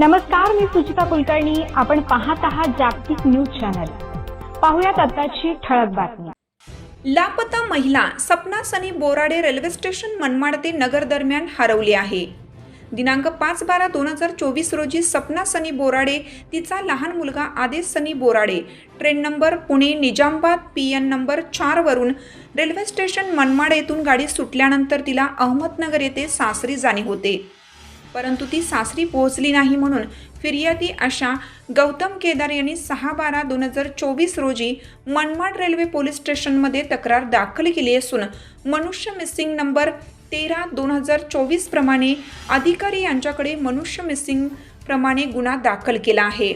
नमस्कार मी सुचिता कुलकर्णी. आपण पाहत आहात जागतिक न्यूज चॅनल. पाहुयात आताची ठळक बातमी. लापता महिला सपना सनी बोराडे रेल्वे स्टेशन मनमाड ते नगर दरम्यान हरवली आहे. दिनांक पाच बारा दोन हजार चोवीस रोजी सपना सनी बोराडे तिचा लहान मुलगा Aadesh Sunny Borade train number Pune Nizamabad P N number चारवरून railway station Manmad येथून गाडी सुटल्यानंतर तिला अहमदनगर येथे सासरी जाणे होते. परंतु ती सासरी पोहोचली नाही म्हणून फिर्यादी अशा गौतम केदार यांनी सहा बारा दोन हजार चोवीस रोजी मनमाड रेल्वे पोलीस स्टेशनमध्ये तक्रार दाखल केली असून मनुष्य मिसिंग नंबर तेरा दोन हजार चोवीस प्रमाणे अधिकारी यांच्याकडे मनुष्य मिसिंग प्रमाणे गुन्हा दाखल केला आहे.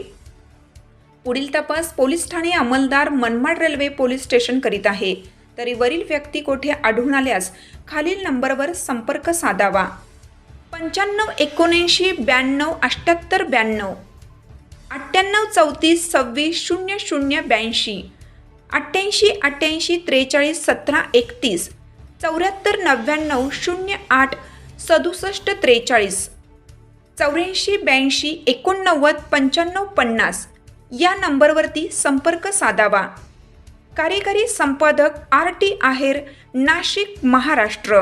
पुढील तपास पोलीस ठाणे अंमलदार मनमाड रेल्वे पोलीस स्टेशन करीत आहे. तरी वरील व्यक्ती कोठे आढळून आल्यास खालील नंबरवर संपर्क साधावा. पंच्याण्णव एकोणऐंशी ब्याण्णव अठ्ठ्याहत्तर ब्याण्णव. अठ्ठ्याण्णव चौतीस सव्वीस शून्य शून्य ब्याऐंशी. अठ्ठ्याऐंशी अठ्ठ्याऐंशी त्रेचाळीस सतरा एकतीस. चौऱ्याहत्तर नव्याण्णव शून्य आठ सदुसष्ट त्रेचाळीस. चौऱ्याऐंशी ब्याऐंशी एकोणनव्वद पंच्याण्णव पन्नास. या नंबरवरती संपर्क साधावा. कार्यकारी संपादक आर टी आहेर नाशिक महाराष्ट्र.